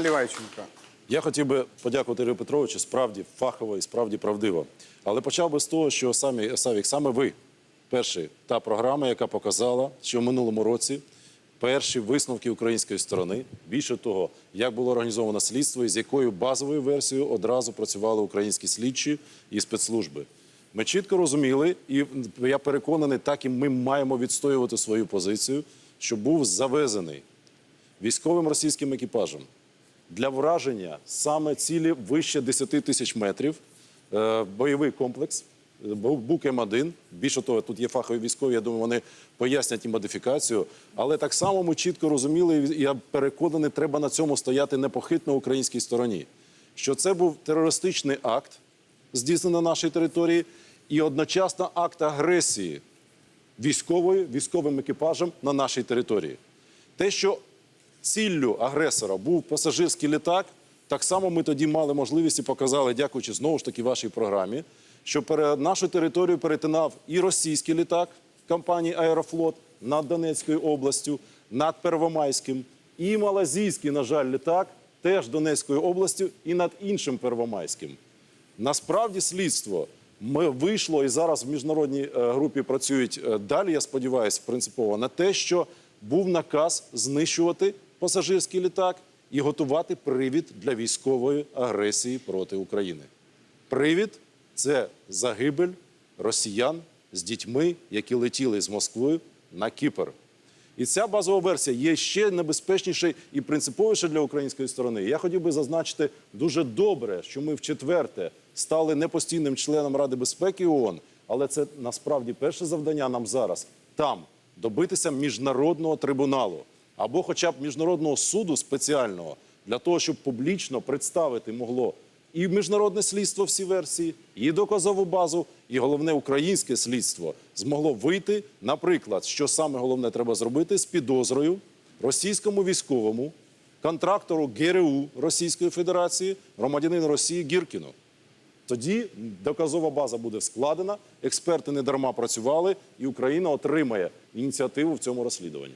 Лівайченко. Я хотів би подякувати Ірину Петровичу, справді фахово і справді правдиво. Але почав би з того, що самі Савік, саме ви, перший та програма, яка показала, що в минулому році перші висновки української сторони, більше того, як було організовано слідство і з якою базовою версією одразу працювали українські слідчі і спецслужби. Ми чітко розуміли, і я переконаний, так і ми маємо відстоювати свою позицію, що був завезений військовим російським екіпажем для враження саме цілі вище 10 тисяч метрів. е, Бойовий комплекс е, бук М1. Більше того, тут є фахові військові. Я думаю, вони пояснять і модифікацію. Але так само ми чітко розуміли, і я переконаний, треба на цьому стояти непохитно українській стороні. Що це був терористичний акт, здійснений на нашій території, і одночасно акт агресії військовою, військовим екіпажем на нашій території. Те, що ціллю агресора був пасажирський літак, так само ми тоді мали можливість і показали, дякуючи знову ж таки вашій програмі, що перед нашу територію перетинав і російський літак компанії Аерофлот над Донецькою областю, над Первомайським, і малазійський, на жаль, літак теж Донецькою областю і над іншим Первомайським. Насправді слідство ми вийшло і зараз в міжнародній е, групі працюють е, далі. Я сподіваюся, принципово на те, що був наказ знищувати пасажирський літак і готувати привід для військової агресії проти України. Привід це загибель росіян з дітьми, які летіли з Москви на Кіпр. І ця базова версія є ще небезпечніша і принциповіша для української сторони. Я хотів би зазначити дуже добре, що ми в четверте стали непостійним членом Ради безпеки ООН, але це насправді перше завдання нам зараз там добитися міжнародного трибуналу або, хоча б міжнародного суду спеціального для того, щоб публічно представити могло і міжнародне слідство всі версії, і доказову базу, і головне українське слідство змогло вийти, наприклад, що саме головне треба зробити з підозрою російському військовому контрактору ГРУ Російської Федерації, громадянину Росії Гіркіну. Тоді доказова база буде складена, експерти не дарма працювали, і Україна отримає ініціативу в цьому розслідуванні.